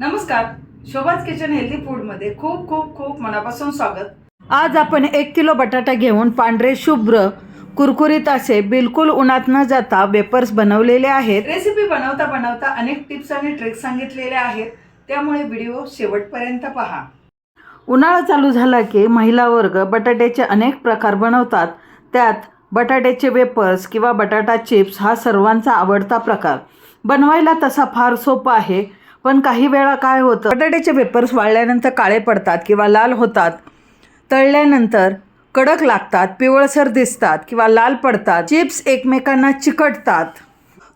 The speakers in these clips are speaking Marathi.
नमस्कार. शोभाच किचन हेल्दी फूडमध्ये खूप खूप खूप मनापासून स्वागत. आज आपण एक किलो बटाटा घेऊन पांढरे शुभ्र कुरकुरीत असे बिलकुल उन्हात न जाता वेपर्स बनवलेले आहेत. रेसिपी बनवता बनवता अनेक टिप्स आणि ट्रिक्स सांगितलेले आहेत. त्यामुळे व्हिडिओ शेवटपर्यंत पहा. उन्हाळा चालू झाला की महिला वर्ग बटाट्याचे अनेक प्रकार बनवतात. त्यात बटाट्याचे वेपर्स किंवा बटाटा चिप्स हा सर्वांचा आवडता प्रकार. बनवायला तसा फार सोपा आहे. पण काही वेळा काय होतं बटाट्याचे पेपर्स वाळल्यानंतर काळे पडतात किंवा लाल होतात. तळल्यानंतर कडक लागतात पिवळसर दिसतात किंवा लाल पडतात. चिप्स एकमेकांना चिकटतात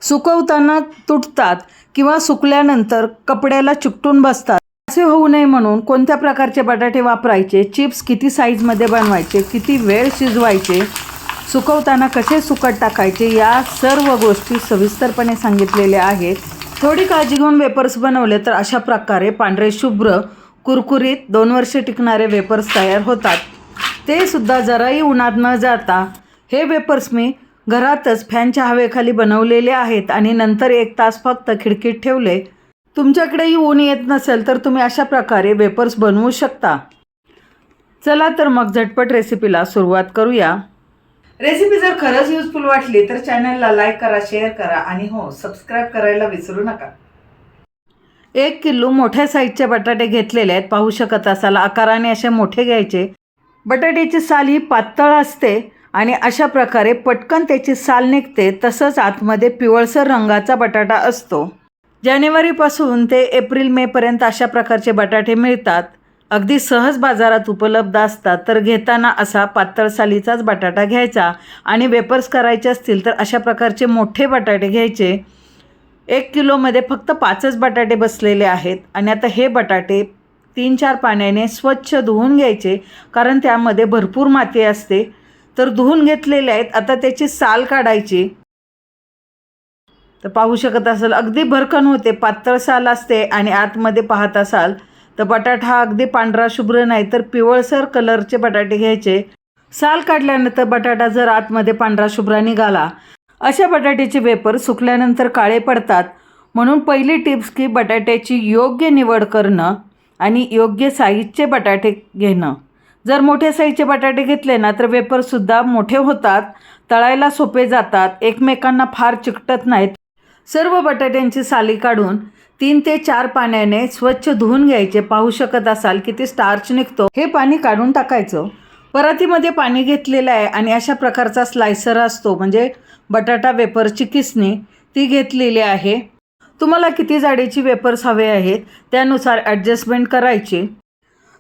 सुकवताना तुटतात किंवा सुकल्यानंतर कपड्याला चिकटून बसतात. असे होऊ नये म्हणून कोणत्या प्रकारचे बटाटे वापरायचे चिप्स किती साईजमध्ये बनवायचे किती वेळ शिजवायचे सुकवताना कसे सुकट टाकायचे या सर्व गोष्टी सविस्तरपणे सांगितलेल्या आहेत. थोडी काळजी घेऊन वेपर्स बनवले तर अशा प्रकारे पांढरे शुभ्र कुरकुरीत दोन वर्षे टिकणारे वेपर्स तयार होतात. ते सुद्धा जराही उन्हात न जाता. हे वेपर्स मी घरातच फॅनच्या हवेखाली बनवलेले आहेत आणि नंतर एक तास फक्त खिडकीत ठेवले. तुमच्याकडेही ऊन येत नसेल तर तुम्ही अशा प्रकारे वेपर्स बनवू शकता. चला तर मग झटपट रेसिपीला सुरुवात करूया. रेसिपी जर खरंच युजफुल वाटली तर चॅनलला लाईक करा शेअर करा आणि हो सबस्क्राईब करायला विसरू नका. एक किलो मोठ्या साईजचे बटाटे घेतलेले आहेत. पाहू शकत असाल आकाराने असे मोठे घ्यायचे. बटाट्याची साल ही पातळ असते आणि अशा प्रकारे पटकन त्याची साल निघते. तसंच आतमध्ये पिवळसर रंगाचा बटाटा असतो. जानेवारीपासून ते एप्रिल मेपर्यंत अशा प्रकारचे बटाटे मिळतात. अगदी सहज बाजारात उपलब्ध असतात तर घेताना असा पातळ सालीचाच बटाटा घ्यायचा आणि वेपर्स करायचे असतील तर अशा प्रकारचे मोठे बटाटे घ्यायचे. एक किलोमध्ये फक्त पाचच बटाटे बसलेले आहेत आणि आता हे बटाटे तीन चार पाण्याने स्वच्छ धुवून घ्यायचे कारण त्यामध्ये भरपूर माती असते. तर धुवून घेतलेले आहेत आता त्याची साल काढायची. तर पाहू शकत असाल अगदी भरकन होते पातळ साल असते आणि आतमध्ये पाहत असाल तर बटाटा हा अगदी पांढरा शुभ्र नाही तर पिवळसर कलरचे बटाटे घ्यायचे. साल काढल्यानंतर बटाटा जर आतमध्ये पांढरा शुभ्रा निघाला अशा बटाट्याचे वेपर सुकल्यानंतर काळे पडतात. म्हणून पहिली टिप्स की बटाट्याची योग्य निवड करणं आणि योग्य साईजचे बटाटे घेणं. जर मोठ्या साईजचे बटाटे घेतले ना तर वेपरसुद्धा मोठे होतात तळायला सोपे जातात एकमेकांना फार चिकटत नाहीत. सर्व बटाट्यांची साली काढून तीन ते चार पाण्याने स्वच्छ धुवून घ्यायचे. पाहू शकत असाल किती स्टार्च निघतो. हे पाणी काढून टाकायचं. परातीमध्ये पाणी घेतलेलं आहे आणि अशा प्रकारचा स्लायसर असतो. म्हणजे बटाटा वेपरची किसणी ती घेतलेली आहे. तुम्हाला किती जाडीची वेपर्स हवे आहेत त्यानुसार ॲडजस्टमेंट करायची.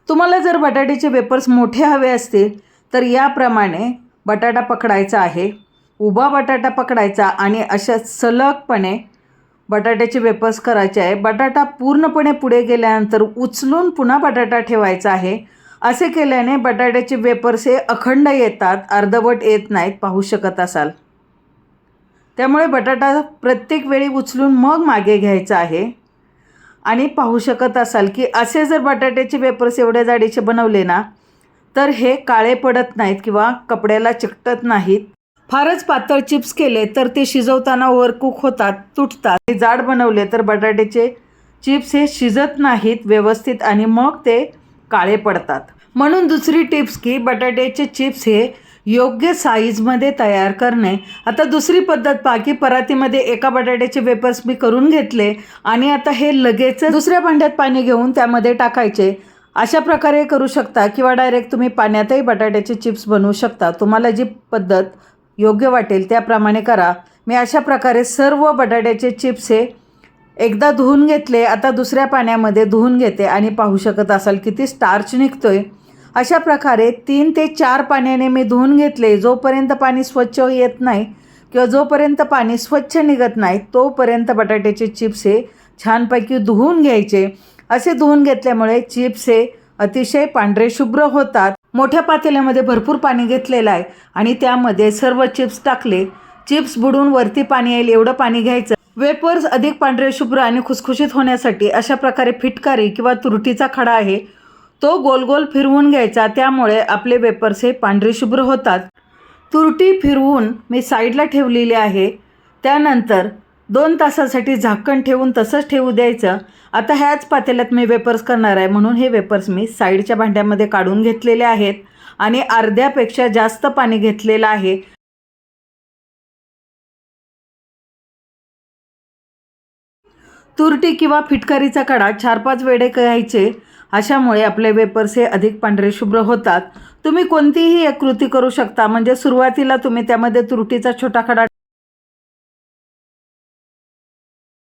तुम्हाला जर बटाट्याचे वेपर्स मोठे हवे असतील तर याप्रमाणे बटाटा पकडायचा आहे. उभा बटाटा पकडायचा आणि अशा सलगपणे बटाट्याचे वेपर्स करायचे आहे. बटाटा पूर्णपणे पुढे गेल्यानंतर उचलून पुन्हा बटाटा ठेवायचा आहे. असे केल्याने बटाट्याचे वेपर्स हे अखंड येतात अर्धवट येत नाहीत पाहू शकत असाल. त्यामुळे बटाटा प्रत्येक वेळी उचलून मग मागे घ्यायचा आहे. आणि पाहू शकत असाल की असे जर बटाट्याचे वेपर्स एवढ्या जाडीचे बनवले ना तर हे काळे पडत नाहीत किंवा कपड्याला चिकटत नाहीत. फारच पातळ चिप्स केले तर ते शिजवताना ओव्हरकुक होतात तुटतात. ते जाड बनवले तर बटाट्याचे चिप्स हे शिजत नाहीत व्यवस्थित आणि मग ते काळे पडतात. म्हणून दुसरी टिप्स की बटाट्याचे चिप्स हे योग्य साईजमध्ये तयार करणे. आता दुसरी पद्धत पहा की परातीमध्ये एका बटाट्याचे वेपर्स मी करून घेतले आणि आता हे लगेच दुसऱ्या भांड्यात पाणी घेऊन त्यामध्ये टाकायचे. अशा प्रकारे करू शकता किंवा डायरेक्ट तुम्ही पाण्यातही बटाट्याचे चिप्स बनवू शकता. तुम्हाला जी पद्धत योग्य वाटेल त्याप्रमाणे करा. मी अशा प्रकारे सर्व बटाट्याचे चिप्स हे एकदा धुवून घेतले आता दुसऱ्या पाण्यामध्ये धुवून घेते आणि पाहू शकत असाल किती स्टार्च निघतो आहे अशा प्रकारे तीन ते चार पाण्याने मी धुवून घेतले. जोपर्यंत पाणी स्वच्छ येत नाही किंवा जोपर्यंत पाणी स्वच्छ निघत नाही तोपर्यंत बटाट्याचे चिप्स हे छानपैकी धुवून घ्यायचे. असे धुवून घेतल्यामुळे चिप्स हे अतिशय पांढरे शुभ्र होतात. मोठ्या पातेल्यामध्ये भरपूर पाणी घेतलेलं आहे आणि त्यामध्ये सर्व चिप्स टाकले. चिप्स बुडून वरती पाणी येईल एवढं पाणी घ्यायचं. वेपर्स अधिक पांढरे शुभ्र आणि खुसखुशीत होण्यासाठी अशा प्रकारे फिटकारी किंवा तुरटीचा खडा आहे. तो गोल गोल फिरवून घ्यायचा त्यामुळे आपले वेपर्स हे पांढरे शुभ्र होतात. तुरटी फिरवून मी साईडला ठेवलेली आहे. त्यानंतर दोन तासासाठी झाकण ठेवून तसंच ठेवू द्यायचं. आता ह्याच पातेल्यात मी वेपर्स करणार आहे म्हणून हे वेपर्स मी साईडच्या भांड्यामध्ये काढून घेतलेले आहेत आणि अर्ध्यापेक्षा जास्त पाणी घेतलेलं आहे. तुरटी किंवा फिटकारीचा कडा चार पाच वेडे करायचे. अशामुळे आपले वेपर्स हे अधिक पांढरे शुभ्र होतात. तुम्ही कोणतीही एक कृती करू शकता. म्हणजे सुरुवातीला तुम्ही त्यामध्ये तुरटीचा छोटा खडा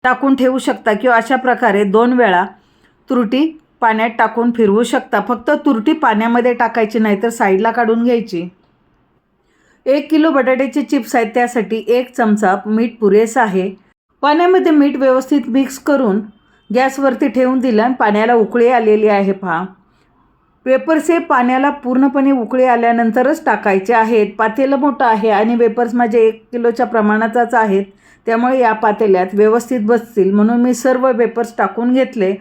टाकून ठेवू शकता किंवा अशा प्रकारे दोन वेळा तुरटी पाण्यात टाकून फिरवू शकता. फक्त तुरटी पाण्यामध्ये टाकायची नाही तर साईडला काढून घ्यायची. एक किलो बटाट्याचे चिप्स आहेत. त्यासाठी एक चमचा मीठ पुरेसा आहे. पाण्यामध्ये मीठ व्यवस्थित मिक्स करून गॅसवरती ठेवून दिलं आणि पाण्याला उकळी आलेली आहे. पहा. वेपर्स हे पाण्याला पूर्णपणे उकळी आल्यानंतरच टाकायचे आहेत. पातेलं मोठं आहे आणि वेपर्स माझे एक किलोच्या प्रमाणाचाच आहेत. त्यामुळे या पातेल्यात व्यवस्थित बसतील म्हणून मी सर्व वेपर्स टाकून घेतले.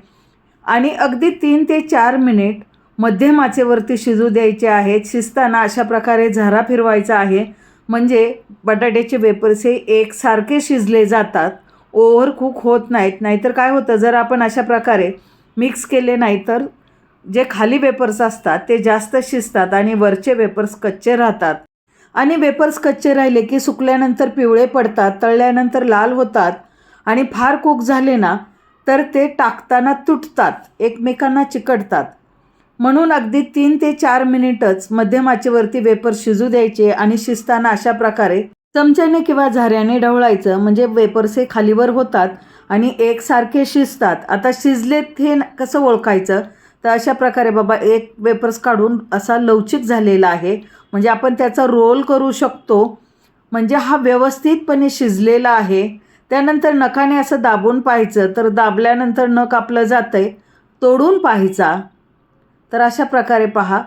आणि अगदी तीन ते चार मिनिट मध्यमाचेवरती शिजू द्यायचे आहेत. शिजताना अशा प्रकारे झारा फिरवायचा आहे. म्हणजे बटाट्याचे वेपर्स हे एकसारखे शिजले जातात. ओव्हर कुक होत नाहीत. नाहीतर काय होतं? जर आपण अशा प्रकारे मिक्स केले नाही तर जे खाली वेपर्स असतात ते जास्त शिजतात आणि वरचे वेपर्स कच्चे राहतात. आणि वेपर्स कच्चे राहिले की सुकल्यानंतर पिवळे पडतात तळल्यानंतर लाल होतात आणि फार कुक झाले ना तर ते टाकताना तुटतात एकमेकांना चिकटतात. म्हणून अगदी तीन ते चार मिनिटच मध्यमाचेवरती वेपर शिजू द्यायचे आणि शिजताना अशा प्रकारे चमच्याने किंवा झाऱ्याने ढवळायचं म्हणजे वेपर्स हे खालीवर होतात आणि एकसारखे शिजतात. आता शिजलेत हे कसं ओळखायचं? तर अशा प्रकारे बाबा एक वेपर्स काढून असा लवचिक झालेला आहे. म्हणजे आपण त्याचा रोल करू शकतो. म्हणजे हा व्यवस्थितपणे शिजलेला आहे. त्यानंतर नखाने असं दाबून पाहायचं. तर दाबल्यानंतर नख आपलं जातं आहे तोडून पाहायचा. तर अशा प्रकारे पहा.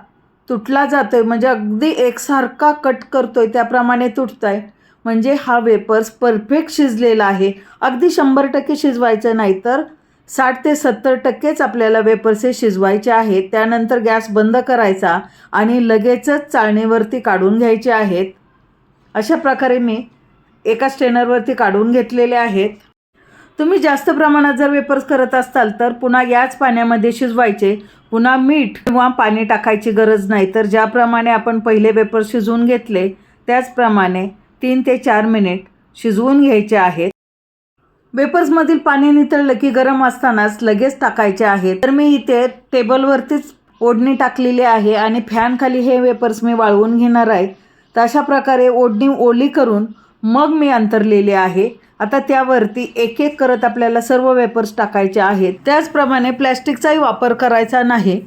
तुटला जातो आहे म्हणजे अगदी एकसारखा कट करतो आहे त्याप्रमाणे तुटतंय. म्हणजे हा वेपर्स परफेक्ट शिजलेला आहे. अगदी शंभर टक्के शिजवायचं नाही तर साठ ते सत्तर टक्केच आपल्याला वेपर्से शिजवायचे आहेत. त्यानंतर गॅस बंद करायचा आणि लगेचच चाळणीवरती काढून घ्यायचे आहेत. अशा प्रकारे मी एका स्टेनरवरती काढून घेतलेले आहेत. तुम्ही जास्त प्रमाणात जर वेपर्स करत असाल तर पुन्हा याच पाण्यामध्ये शिजवायचे. पुन्हा मीठ किंवा पाणी टाकायची गरज नाही. तर ज्याप्रमाणे आपण पहिले वेपर शिजवून घेतले त्याचप्रमाणे तीन ते चार मिनिट शिजवून घ्यायचे आहेत. वेपर्समधील पाणी नितळलं की गरम असतानाच लगेच टाकायचे आहे तर मी इथे टेबलवरतीच ओढणी टाकलेली आहे आणि फॅनखाली हे वेपर्स मी वाळवून घेणार आहे. तर अशा प्रकारे ओढणी ओली करून मग मी अंतरलेले आहे. आता त्यावरती एक एक करत आपल्याला सर्व वेपर्स टाकायचे आहेत. त्याचप्रमाणे प्लॅस्टिकचाही वापर करायचा नाही.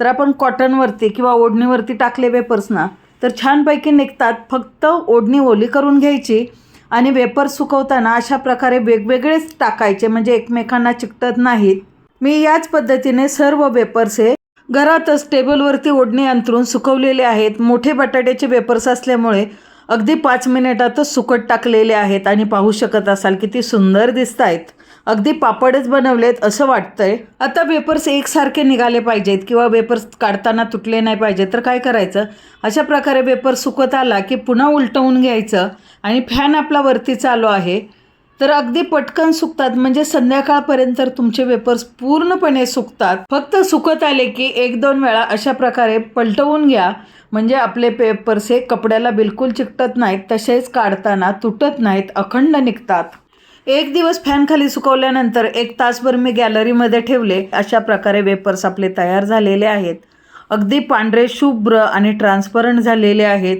तर आपण कॉटनवरती किंवा ओढणीवरती टाकले वेपर्स ना तर छानपैकी निघतात. फक्त ओढणी ओली करून घ्यायची. आणि वेपर सुकवताना अशा प्रकारे वेगवेगळेच टाकायचे म्हणजे एकमेकांना चिकटत नाहीत. मी याच पद्धतीने सर्व वेपर्स हे घरातच टेबलवरती ओढणी अंतरून सुकवलेले आहेत. मोठे बटाट्याचे वेपर्स असल्यामुळे अगदी पाच मिनिटातच सुकट टाकलेले आहेत. आणि पाहू शकत असाल किती सुंदर दिसत आहेत अगदी पापडच बनवलेत असं वाटतंय. आता वेपर्स एकसारखे निघाले पाहिजेत किंवा वेपर्स काढताना तुटले नाही पाहिजे तर काय करायचं? अशा प्रकारे वेपर सुकत आला की पुन्हा उलटवून घ्यायचं आणि फॅन आपला वरती चालू आहे. तर अगदी पटकन सुकतात म्हणजे संध्याकाळपर्यंत तर तुमचे वेपर्स पूर्णपणे सुकतात. फक्त सुकत आले की एक दोन वेळा अशा प्रकारे पलटवून घ्या. म्हणजे आपले पेपर्स हे कपड्याला बिलकुल चिकटत नाहीत तसेच काढताना तुटत नाहीत अखंड निघतात. एक दिवस फॅनखाली सुकवल्यानंतर एक तासभर मी गॅलरीमध्ये ठेवले. अशा प्रकारे वेपर्स आपले तयार झालेले आहेत. अगदी पांढरे शुभ्र आणि ट्रान्सपरंट झालेले आहेत.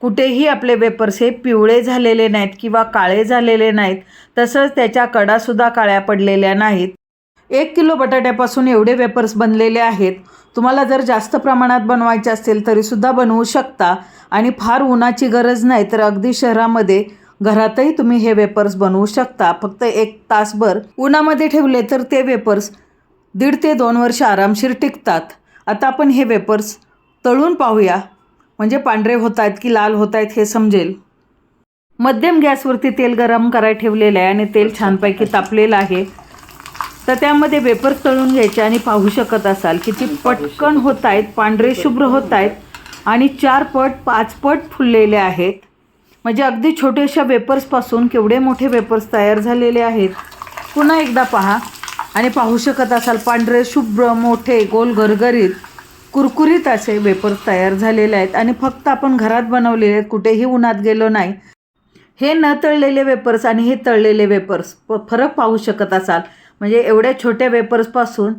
कुठेही आपले वेपर्स हे पिवळे झालेले नाहीत किंवा काळे झालेले नाहीत. तसंच त्याच्या कडासुद्धा काळ्या पडलेल्या नाहीत. एक किलो बटाट्यापासून एवढे वेपर्स बनलेले आहेत. तुम्हाला जर जास्त प्रमाणात बनवायचे असतील तरीसुद्धा बनवू शकता. आणि फार उन्हाची गरज नाही तर अगदी शहरामध्ये घरातही तुम्ही हे वेपर्स बनवू शकता. फक्त एक तासभर उन्हामध्ये ठेवले तर ते वेपर्स दीड ते दोन वर्ष आरामशीर टिकतात. आता आपण हे वेपर्स तळून पाहूया. म्हणजे पांढरे होत आहेत की लाल होत आहेत हे समजेल. मध्यम गॅसवरती तेल गरम करायला ठेवलेलं आहे आणि तेल छानपैकी तापलेलं आहे. तर त्यामध्ये वेपर्स तळून घ्यायचे आणि पाहू शकत असाल किती पटकन होत आहेत पांढरे शुभ्र होत आहेत आणि चार पट पाच पट फुललेले आहेत. म्हणजे अगदी छोट्याशा वेपर्सपासून केवढे मोठे वेपर्स तयार झालेले आहेत. पुन्हा एकदा पहा आणि पाहू शकत असाल पांढरे शुभ्र मोठे गोल गरगरीत कुरकुरीत असे वेपर्स तयार झालेले आहेत आणि फक्त आपण घरात बनवलेले आहेत कुठेही उन्हात गेलो नाही. हे न तळलेले वेपर्स आणि हे तळलेले वेपर्स प फरक पाहू शकत असाल. म्हणजे एवढ्या छोट्या वेपर्सपासून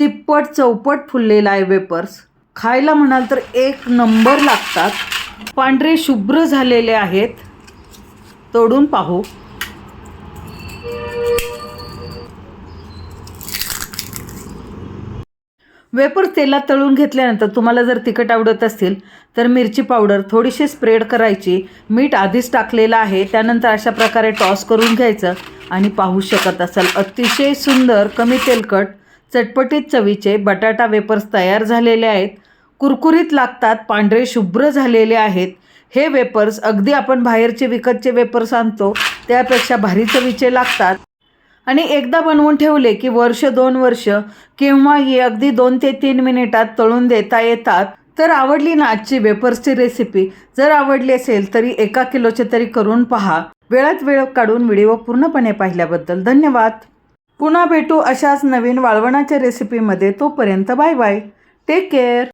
तिप्पट चौपट फुललेला आहे वेपर्स खायला म्हणाल तर एक नंबर लागतात. पांढरे शुभ्र झालेले आहेत. तोडून पाहू. वेपर तेलात तळून घेतल्यानंतर तुम्हाला जर तिखट आवडत असतील तर मिरची पावडर थोडीशी स्प्रेड करायची. मीठ आधीच टाकलेलं आहे त्यानंतर अशा प्रकारे टॉस करून घ्यायचं आणि पाहू शकत असाल. अतिशय सुंदर कमी तेलकट चटपटीत चवीचे बटाटा वेपर्स तयार झालेले आहेत. कुरकुरीत लागतात पांढरे शुभ्र झालेले आहेत. हे वेपर्स अगदी आपण बाहेरचे विकतचे वेपर्स आणतो त्यापेक्षा भारी चवीचे लागतात. आणि एकदा बनवून ठेवले की वर्ष दोन वर्ष केव्हाही अगदी दोन ते तीन मिनिटात तळून देता येतात. तर आवडली ना आजची वेपर्सची रेसिपी? जर आवडली असेल तरी एका किलोचे तरी करून पहा. वेळात वेळ काढून व्हिडिओ पूर्णपणे पाहिल्याबद्दल धन्यवाद. पुन्हा भेटू अशाच नवीन वाळवणाच्या रेसिपीमध्ये तोपर्यंत बाय बाय. Take care.